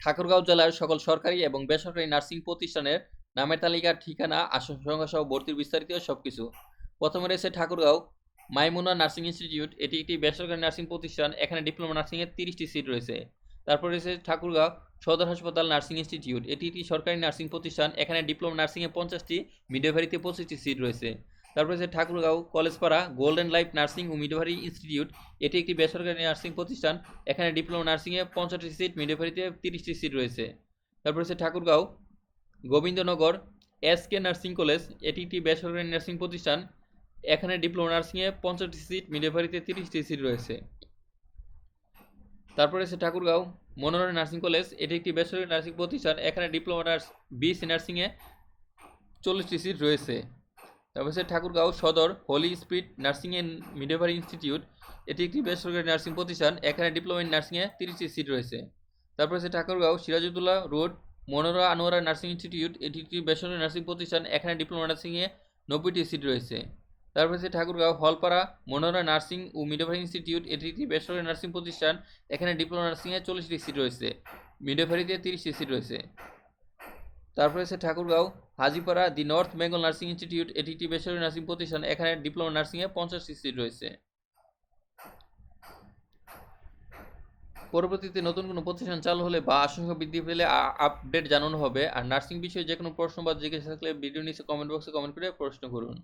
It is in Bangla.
ঠাকুরগাঁও জেলার সকল সরকারি এবং বেসরকারি নার্সিং প্রতিষ্ঠানের নামের তালিকা ঠিকানা, আসন সংখ্যা সহ ভর্তির বিস্তারিত সবকিছু। প্রথমে রয়েছে ঠাকুরগাঁও মাইমুনা নার্সিং ইনস্টিটিউট। এটি একটি বেসরকারি নার্সিং প্রতিষ্ঠান। এখানে ডিপ্লোমা নার্সিংয়ের তিরিশটি সিট রয়েছে। তারপর রয়েছে ঠাকুরগাঁও সদর হাসপাতাল নার্সিং ইনস্টিটিউট। এটি একটি সরকারি নার্সিং প্রতিষ্ঠান। এখানে ডিপ্লোমা নার্সিংয়ে পঞ্চাশটি মিডওয়ারিতে পঁচিশটি সিট রয়েছে। তারপর রয়েছে Thakurgaon Collegepara golden life nursing ও মিডওয়ারি ইনস্টিটিউট এটি একটি বেসরকারি নার্সিং প্রতিষ্ঠান। এখানে ডিপ্লোমা নার্সিংয়ে পঞ্চাশটি সিট মিডওয়ারিতে তিরিশটি সিট রয়েছে। তারপরে রয়েছে Thakurgaon, Gobindanagar S K nursing college এটি একটি বেসরকারি নার্সিং প্রতিষ্ঠান। এখানে ডিপ্লোমা নার্সিংয়ে পঞ্চাশটি সিট মিডওয়ারিতে তিরিশটি সিট রয়েছে। তারপরে আছে ঠাকুরগাঁও মনোরম নার্সিং কলেজ এটি একটি বেসরকারি নার্সিং প্রতিষ্ঠান। এখানে ডিপ্লোমা নার্স বিএসসি নার্সিংয়ে চল্লিশটি সিট রয়েছে। তারপর আছে Thakurgaon Sadar, holy speed nursing and midwifery institute, এটি একটি বেসরকারি নার্সিং প্রতিষ্ঠান, এখানে ডিপ্লোমা ইন নার্সিংয়ে তিরিশটি সিট রয়েছে। তারপর আছে Thakurgaon Sirajuddaula road Monora Anowara nursing institute, এটি একটি বেসরকারি নার্সিং প্রতিষ্ঠান, এখানে ডিপ্লোমা নার্সিংয়ে নব্বইটি সিট রয়েছে। তারপর আছে ঠাকুরগাঁও হলপাড়া মনোরা নার্সিং ও মিডওয়ারি ইনস্টিটিউট, এটি একটি বেসরকারি নার্সিং প্রতিষ্ঠান, এখানে ডিপ্লোমা নার্সিংয়ে চল্লিশটি সিট রয়েছে। মিডওয়ারিতে তিরিশটি সিট রয়েছে। তারপরে আছে Thakurgaon, Hajipara, the north Bengal nursing institute এটি একটি বেসরকারি নার্সিং প্রতিষ্ঠান, এখানে ডিপ্লোমা নার্সিংয়ে পঞ্চাশ সিট রয়েছে। পরবর্তীতে নতুন কোনো প্রতিষ্ঠান চালু হলে বা আশঙ্কা বৃদ্ধি পেলে আপডেট জানানো হবে। আর নার্সিং বিষয়ে যে কোনো প্রশ্ন বা জিজ্ঞাসা থাকলে ভিডিও নিচে কমেন্ট বক্সে কমেন্ট করে প্রশ্ন করুন।